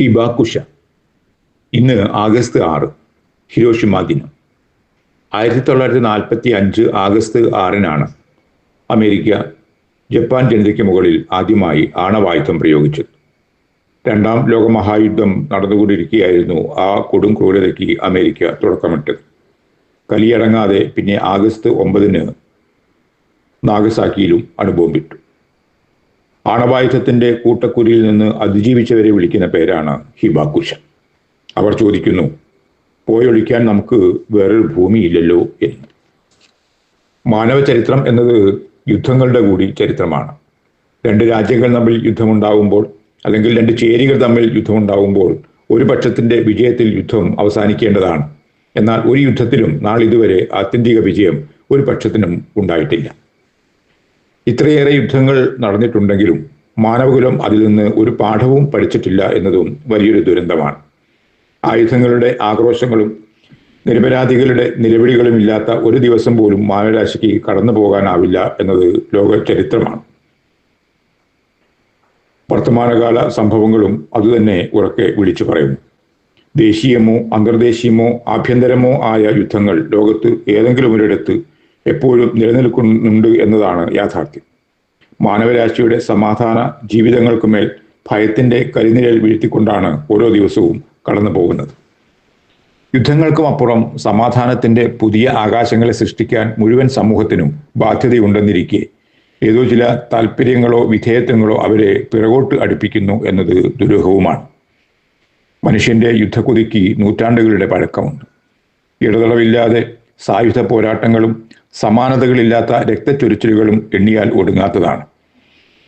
ഹിബാക്കുഷ ഇന്ന് ആഗസ്റ്റ് ആറ് ഹിരോഷിമ ദിനം. ആയിരത്തി തൊള്ളായിരത്തി നാൽപ്പത്തി അഞ്ച് ആഗസ്റ്റ് ആറിനാണ് അമേരിക്ക ജപ്പാൻ ജനതയ്ക്ക് മുകളിൽ ആദ്യമായി ആണവായുധം പ്രയോഗിച്ചത്. രണ്ടാം ലോകമഹായുദ്ധം നടന്നുകൊണ്ടിരിക്കുകയായിരുന്നു ആ കൊടും ക്രൂരതയ്ക്ക് അമേരിക്ക തുടക്കമിട്ടത്. കലിയടങ്ങാതെ പിന്നെ ആഗസ്റ്റ് ഒമ്പതിന് നാഗസാക്കിയിലും അണുബോംബിട്ടു. ആണവായുധത്തിന്റെ കൂട്ടക്കുരിയിൽ നിന്ന് അതിജീവിച്ചവരെ വിളിക്കുന്ന പേരാണ് ഹിബാക്കുശ അവർ ചോദിക്കുന്നു പോയൊളിക്കാൻ നമുക്ക് വേറൊരു ഭൂമിയില്ലല്ലോ എന്ന്. മാനവ ചരിത്രം എന്നത് യുദ്ധങ്ങളുടെ കൂടി ചരിത്രമാണ്. രണ്ട് രാജ്യങ്ങൾ തമ്മിൽ യുദ്ധമുണ്ടാകുമ്പോൾ അല്ലെങ്കിൽ രണ്ട് ചേരികൾ തമ്മിൽ യുദ്ധമുണ്ടാകുമ്പോൾ ഒരു പക്ഷത്തിന്റെ വിജയത്തിൽ യുദ്ധം അവസാനിക്കേണ്ടതാണ്. എന്നാൽ ഒരു യുദ്ധത്തിലും നാളിതുവരെ ആത്യന്തിക വിജയം ഒരു പക്ഷത്തിനും ഉണ്ടായിട്ടില്ല. ഇത്രയേറെ യുദ്ധങ്ങൾ നടന്നിട്ടുണ്ടെങ്കിലും മാനവകുലം അതിൽ നിന്ന് ഒരു പാഠവും പഠിച്ചിട്ടില്ല എന്നതും വലിയൊരു ദുരന്തമാണ്. ആയുധങ്ങളുടെ ആക്രോശങ്ങളും നിരപരാധികളുടെ നിലവിളികളും ഇല്ലാത്ത ഒരു ദിവസം പോലും മാനവരാശിക്ക് കടന്നു പോകാനാവില്ല എന്നത് ലോക ചരിത്രമാണ്. വർത്തമാനകാല സംഭവങ്ങളും അതുതന്നെ ഉറക്കെ വിളിച്ചു പറയുന്നു. ദേശീയമോ അന്തർദേശീയമോ ആഭ്യന്തരമോ ആയ യുദ്ധങ്ങൾ ലോകത്ത് ഏതെങ്കിലും ഒരിടത്ത് എപ്പോഴും നിലനിൽക്കുന്നുണ്ട് എന്നതാണ് യാഥാർത്ഥ്യം. മാനവരാശിയുടെ സമാധാന ജീവിതങ്ങൾക്കുമേൽ ഭയത്തിന്റെ കരിനിഴൽ വീഴ്ത്തിക്കൊണ്ടാണ് ഓരോ ദിവസവും കടന്നു പോകുന്നത്. യുദ്ധങ്ങൾക്കും അപ്പുറം സമാധാനത്തിന്റെ പുതിയ ആകാശങ്ങളെ സൃഷ്ടിക്കാൻ മുഴുവൻ സമൂഹത്തിനും ബാധ്യതയുണ്ടെന്നിരിക്കെ ഏതോ ചില താല്പര്യങ്ങളോ വിധേയത്വങ്ങളോ അവരെ പിറകോട്ട് അടുപ്പിക്കുന്നു എന്നത് ദുരൂഹവുമാണ്. മനുഷ്യന്റെ യുദ്ധക്കുതിക്ക് നൂറ്റാണ്ടുകളുടെ പഴക്കമുണ്ട്. ഇടതളവില്ലാതെ സായുധ പോരാട്ടങ്ങളും സമാനതകളില്ലാത്ത രക്തച്ചൊരിച്ചിലുകളും എണ്ണിയാൽ ഒടുങ്ങാത്തതാണ്.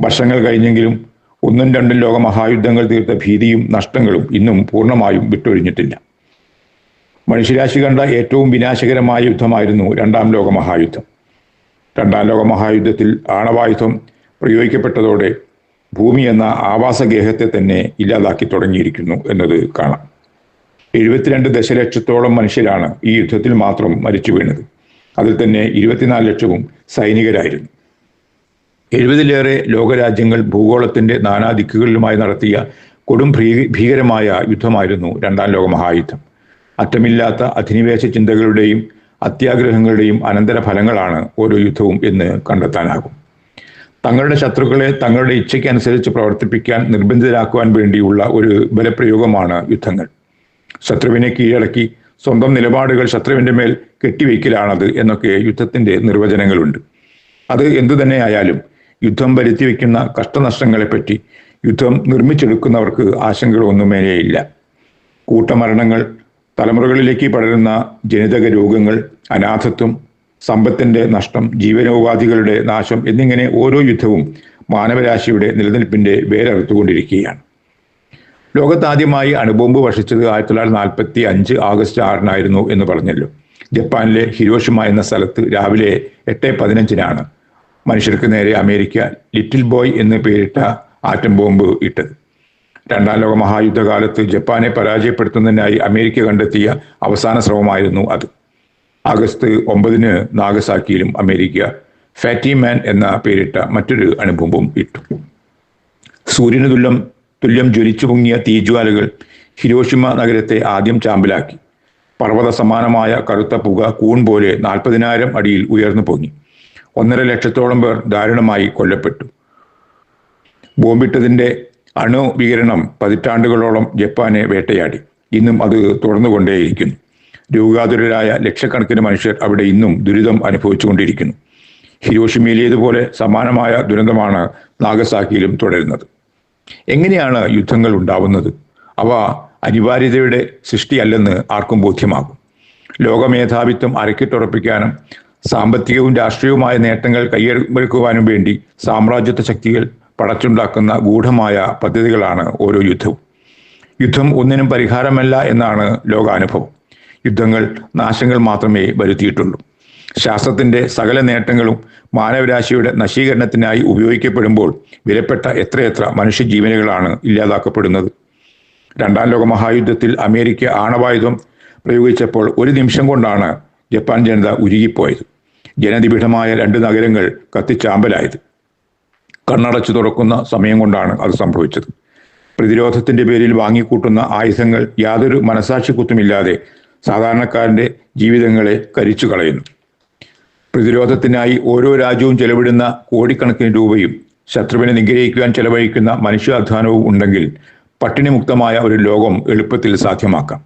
വർഷങ്ങൾ കഴിഞ്ഞെങ്കിലും ഒന്നും രണ്ടും ലോക മഹായുദ്ധങ്ങൾ തീർത്ത ഭീതിയും നഷ്ടങ്ങളും ഇന്നും പൂർണമായും വിട്ടൊഴിഞ്ഞിട്ടില്ല. മനുഷ്യരാശി കണ്ട ഏറ്റവും വിനാശകരമായ യുദ്ധമായിരുന്നു രണ്ടാം ലോക മഹായുദ്ധം. രണ്ടാം ലോക മഹായുദ്ധത്തിൽ ആണവായുധം പ്രയോഗിക്കപ്പെട്ടതോടെ ഭൂമി എന്ന ആവാസഗേഹത്തെ തന്നെ ഇല്ലാതാക്കി തുടങ്ങിയിരിക്കുന്നു എന്നത് കാണാം. എഴുപത്തിരണ്ട് ദശലക്ഷത്തോളം മനുഷ്യരാണ് ഈ യുദ്ധത്തിൽ മാത്രം മരിച്ചു വീണത് അതിൽ തന്നെ ഇരുപത്തിനാല് ലക്ഷവും സൈനികരായിരുന്നു. എഴുപതിലേറെ ലോകരാജ്യങ്ങൾ ഭൂഗോളത്തിന്റെ നാനാദിക്കുകളിലുമായി നടത്തിയ കൊടും ഭീകരമായ യുദ്ധമായിരുന്നു രണ്ടാം ലോക മഹായുദ്ധം അറ്റമില്ലാത്ത അധിനിവേശ ചിന്തകളുടെയും അത്യാഗ്രഹങ്ങളുടെയും അനന്തര ഫലങ്ങളാണ് ഓരോ യുദ്ധവും എന്ന് കണ്ടെത്താനാകും. തങ്ങളുടെ ശത്രുക്കളെ തങ്ങളുടെ ഇച്ഛയ്ക്കനുസരിച്ച് പ്രവർത്തിപ്പിക്കാൻ നിർബന്ധിതരാക്കുവാൻ വേണ്ടിയുള്ള ഒരു ബലപ്രയോഗമാണ് യുദ്ധങ്ങൾ. ശത്രുവിനെ കീഴടക്കി സ്വന്തം നിലപാടുകൾ ശത്രുവിന്റെ മേൽ കെട്ടിവെക്കലാണത് എന്നൊക്കെ യുദ്ധത്തിന്റെ നിർവചനങ്ങളുണ്ട്. അത് എന്തു തന്നെ ആയാലും യുദ്ധം വരുത്തി വയ്ക്കുന്ന കഷ്ടനഷ്ടങ്ങളെപ്പറ്റി യുദ്ധം നിർമ്മിച്ചെടുക്കുന്നവർക്ക് ആശങ്കകളൊന്നും മേലെയില്ല കൂട്ടമരണങ്ങൾ തലമുറകളിലേക്ക് പടരുന്ന ജനിതക രോഗങ്ങൾ അനാഥത്വം സമ്പത്തിന്റെ നഷ്ടം ജീവനോപാധികളുടെ നാശം എന്നിങ്ങനെ ഓരോ യുദ്ധവും മാനവരാശിയുടെ നിലനിൽപ്പിന്റെ വേരറുത്തുകൊണ്ടിരിക്കുകയാണ്. ലോകത്താദ്യമായി അണുബോംബ് വർഷിച്ചത് ആയിരത്തി തൊള്ളായിരത്തി നാൽപ്പത്തി അഞ്ച് ആഗസ്റ്റ് ആറിനായിരുന്നു എന്ന് പറഞ്ഞല്ലോ. ജപ്പാനിലെ ഹിരോഷിമ എന്ന സ്ഥലത്ത് രാവിലെ എട്ട് പതിനഞ്ചിനാണ് മനുഷ്യർക്ക് നേരെ അമേരിക്ക ലിറ്റിൽ ബോയ് എന്ന് പേരിട്ട ആറ്റം ബോംബ് ഇട്ടത്. രണ്ടാം ലോക മഹായുദ്ധകാലത്ത് ജപ്പാനെ പരാജയപ്പെടുത്തുന്നതിനായി അമേരിക്ക കണ്ടെത്തിയ അവസാന ശ്രമമായിരുന്നു അത്. ആഗസ്റ്റ് ഒമ്പതിന് നാഗസാക്കിയിലും അമേരിക്ക ഫാറ്റി മാൻ എന്ന പേരിട്ട മറ്റൊരു അണുബോംബും ഇട്ടു. സൂര്യന് തുല്യം തുല്യം ജ്വലിച്ചു പൊങ്ങിയ തീജ്വാലകൾ ഹിരോഷിമ നഗരത്തെ ആദ്യം ചാമ്പലാക്കി. പർവത സമാനമായ കറുത്ത പുക കൂൺ പോലെ നാൽപ്പതിനായിരം അടിയിൽ ഉയർന്നു പൊങ്ങി. ഒന്നര ലക്ഷത്തോളം പേർ ദാരുണമായി കൊല്ലപ്പെട്ടു. ബോംബിട്ടതിന്റെ അണുവികരണം പതിറ്റാണ്ടുകളോളം ജപ്പാനെ വേട്ടയാടി. ഇന്നും അത് തുടർന്നുകൊണ്ടേയിരിക്കുന്നു. രോഗാതുരരായ ലക്ഷക്കണക്കിന് മനുഷ്യർ അവിടെ ഇന്നും ദുരിതം അനുഭവിച്ചുകൊണ്ടിരിക്കുന്നു. ഹിരോഷിമയിലേതുപോലെ സമാനമായ ദുരന്തമാണ് നാഗസാക്കിയിലും തുടരുന്നത്. എങ്ങനെയാണ് യുദ്ധങ്ങൾ ഉണ്ടാവുന്നത്? അവ അനിവാര്യതയുടെ സൃഷ്ടിയല്ലെന്ന് ആർക്കും ബോധ്യമാകും. ലോകമേധാവിത്വം അരക്കിട്ടുറപ്പിക്കാനും സാമ്പത്തികവും രാഷ്ട്രീയവുമായ നേട്ടങ്ങൾ കൈയെടുക്കുവാനും വേണ്ടി സാമ്രാജ്യത്വ ശക്തികൾ പടച്ചുണ്ടാക്കുന്ന ഗൂഢമായ പദ്ധതികളാണ് ഓരോ യുദ്ധവും. യുദ്ധം ഒന്നിനും പരിഹാരമല്ല എന്നാണ് ലോകാനുഭവം. യുദ്ധങ്ങൾ നാശങ്ങൾ മാത്രമേ വരുത്തിയിട്ടുള്ളൂ. ശാസ്ത്രത്തിന്റെ സകല നേട്ടങ്ങളും മാനവരാശിയുടെ നശീകരണത്തിനായി ഉപയോഗിക്കപ്പെടുമ്പോൾ വിലപ്പെട്ട എത്രയെത്ര മനുഷ്യജീവനുകളാണ് ഇല്ലാതാക്കപ്പെടുന്നത്? രണ്ടാം ലോക മഹായുദ്ധത്തിൽ അമേരിക്ക ആണവായുധം പ്രയോഗിച്ചപ്പോൾ ഒരു നിമിഷം കൊണ്ടാണ് ജപ്പാൻ ജനത ഉരുകിപ്പോയത്. ജനനിബിഡമായ രണ്ട് നഗരങ്ങൾ കത്തിച്ചാമ്പലായത്. കണ്ണടച്ചു തുറക്കുന്ന സമയം കൊണ്ടാണ് അത് സംഭവിച്ചത്. പ്രതിരോധത്തിന്റെ പേരിൽ വാങ്ങിക്കൂട്ടുന്ന ആയുധങ്ങൾ യാതൊരു മനസാക്ഷിക്കുത്തുമില്ലാതെ സാധാരണക്കാരന്റെ ജീവിതങ്ങളെ കരിച്ചു കളയുന്നു പ്രതിരോധത്തിനായി ഓരോ രാജ്യവും ചെലവിടുന്ന കോടിക്കണക്കിന് രൂപയും ശത്രുവിനെ നിഗ്രഹിക്കുവാൻ ചെലവഴിക്കുന്ന മനുഷ്യാധ്വാനവും ഉണ്ടെങ്കിൽ പട്ടിണിമുക്തമായ ഒരു ലോകം എളുപ്പത്തിൽ സാധ്യമാക്കാം.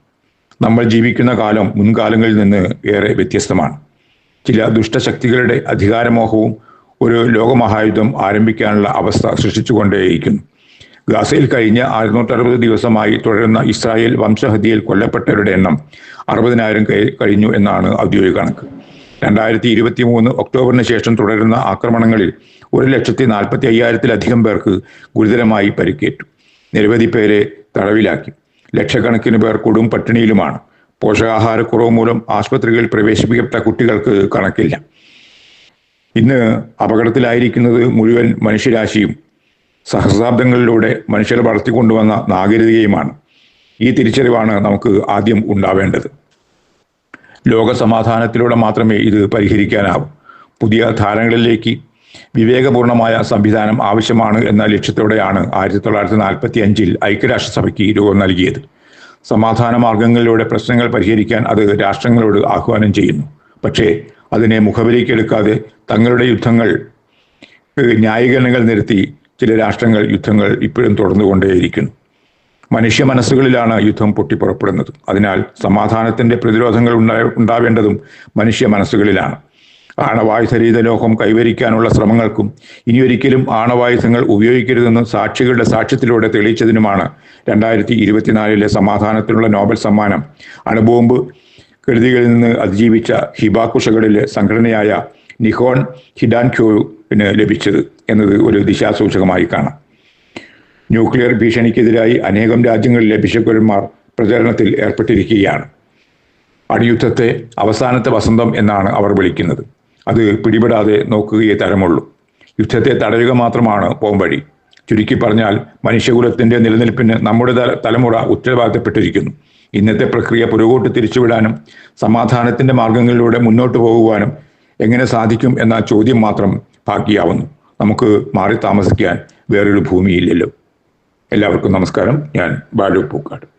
നമ്മൾ ജീവിക്കുന്ന കാലം മുൻകാലങ്ങളിൽ നിന്ന് ഏറെ വ്യത്യസ്തമാണ്. ചില ദുഷ്ടശക്തികളുടെ അധികാരമോഹവും ഒരു ലോകമഹായുദ്ധം ആരംഭിക്കാനുള്ള അവസ്ഥ സൃഷ്ടിച്ചുകൊണ്ടേയിരിക്കുന്നു. ഗാസയിൽ കഴിഞ്ഞ അറുന്നൂറ്ററുപത് ദിവസമായി തുടരുന്ന ഇസ്രായേൽ വംശഹത്യയിൽ കൊല്ലപ്പെട്ടവരുടെ എണ്ണം അറുപതിനായിരം കഴിഞ്ഞു എന്നാണ് ഔദ്യോഗിക കണക്ക്. രണ്ടായിരത്തി ഇരുപത്തി മൂന്ന് ഒക്ടോബറിന് ശേഷം തുടരുന്ന ആക്രമണങ്ങളിൽ ഒരു ലക്ഷത്തി നാൽപ്പത്തി അയ്യായിരത്തിലധികം പേർക്ക് ഗുരുതരമായി പരിക്കേറ്റു. നിരവധി പേരെ തടവിലാക്കി. ലക്ഷക്കണക്കിന് പേർ കൊടും പട്ടിണിയിലുമാണ്. പോഷകാഹാരക്കുറവ് മൂലം ആശുപത്രികളിൽ പ്രവേശിപ്പിക്കപ്പെട്ട കുട്ടികൾക്ക് കണക്കില്ല. ഇന്ന് അപകടത്തിലായിരിക്കുന്നത് മുഴുവൻ മനുഷ്യരാശിയും സഹസ്രാബ്ദങ്ങളിലൂടെ മനുഷ്യരെ വളർത്തിക്കൊണ്ടുവന്ന നാഗരികയുമാണ് ഈ തിരിച്ചറിവാണ് നമുക്ക് ആദ്യം ഉണ്ടാവേണ്ടത്. ലോക സമാധാനത്തിലൂടെ മാത്രമേ ഇത് പരിഹരിക്കാനാവൂ. പുതിയ ധാരണകളിലേക്ക് വിവേകപൂർണമായ സംവിധാനം ആവശ്യമാണ് എന്ന ലക്ഷ്യത്തോടെയാണ് ആയിരത്തി തൊള്ളായിരത്തി നാൽപ്പത്തി അഞ്ചിൽ ഐക്യരാഷ്ട്രസഭയ്ക്ക് രൂപം നൽകിയത്. സമാധാന മാർഗങ്ങളിലൂടെ പ്രശ്നങ്ങൾ പരിഹരിക്കാൻ അത് രാഷ്ട്രങ്ങളോട് ആഹ്വാനം ചെയ്യുന്നു. പക്ഷേ അതിനെ മുഖവിലേക്കെടുക്കാതെ തങ്ങളുടെ യുദ്ധങ്ങൾ ന്യായീകരണങ്ങൾ നിരത്തി ചില രാഷ്ട്രങ്ങൾ യുദ്ധങ്ങൾ ഇപ്പോഴും തുടർന്നുകൊണ്ടേയിരിക്കുന്നു. മനുഷ്യ മനസ്സുകളിലാണ് യുദ്ധം പൊട്ടിപ്പുറപ്പെടുന്നത്. അതിനാൽ സമാധാനത്തിന്റെ പ്രതിരോധങ്ങൾ ഉണ്ടാവേണ്ടതും മനുഷ്യ മനസ്സുകളിലാണ്. ആണവായുധരീത ലോകം കൈവരിക്കാനുള്ള ശ്രമങ്ങൾക്കും ഇനിയൊരിക്കലും ആണവായുധങ്ങൾ ഉപയോഗിക്കരുതെന്ന് സാക്ഷികളുടെ സാക്ഷ്യത്തിലൂടെ തെളിയിച്ചതിനുമാണ് രണ്ടായിരത്തി ഇരുപത്തിനാലിലെ സമാധാനത്തിനുള്ള നോബൽ സമ്മാനം. അണുബോംബ് കെടുതികളിൽ നിന്ന് അതിജീവിച്ച ഹിബാക്കുഷകളിലെ സംഘടനയായ നിഹോൺ ഹിഡാൻക്യോവിന് ലഭിച്ചത് എന്നത് ഒരു ദിശാസൂചകമായി കാണാം. ന്യൂക്ലിയർ ഭീഷണിക്കെതിരായി അനേകം രാജ്യങ്ങളിലെ ബിഷപ്പുരന്മാർ പ്രചരണത്തിൽ ഏർപ്പെട്ടിരിക്കുകയാണ്. അടിയുദ്ധത്തെ അവസാനത്തെ വസന്തം എന്നാണ് അവർ വിളിക്കുന്നത്. അത് പിടിപെടാതെ നോക്കുകയേ തരമുള്ളൂ. യുദ്ധത്തെ തടയുക മാത്രമാണ് പോംവഴി. ചുരുക്കി പറഞ്ഞാൽ മനുഷ്യകുലത്തിന്റെ നിലനിൽപ്പിന് നമ്മുടെ തലമുറ ഉത്തരവാദിത്തപ്പെട്ടിരിക്കുന്നു. ഇന്നത്തെ പ്രക്രിയ പുരകോട്ട് തിരിച്ചുവിടാനും സമാധാനത്തിന്റെ മാർഗങ്ങളിലൂടെ മുന്നോട്ട് പോകുവാനും എങ്ങനെ സാധിക്കും എന്ന ചോദ്യം മാത്രം ബാക്കിയാവുന്നു നമുക്ക് മാറി താമസിക്കാൻ വേറൊരു ഭൂമിയില്ലല്ലോ. എല്ലാവർക്കും നമസ്കാരം. ഞാൻ ബാലു പൂക്കാട്.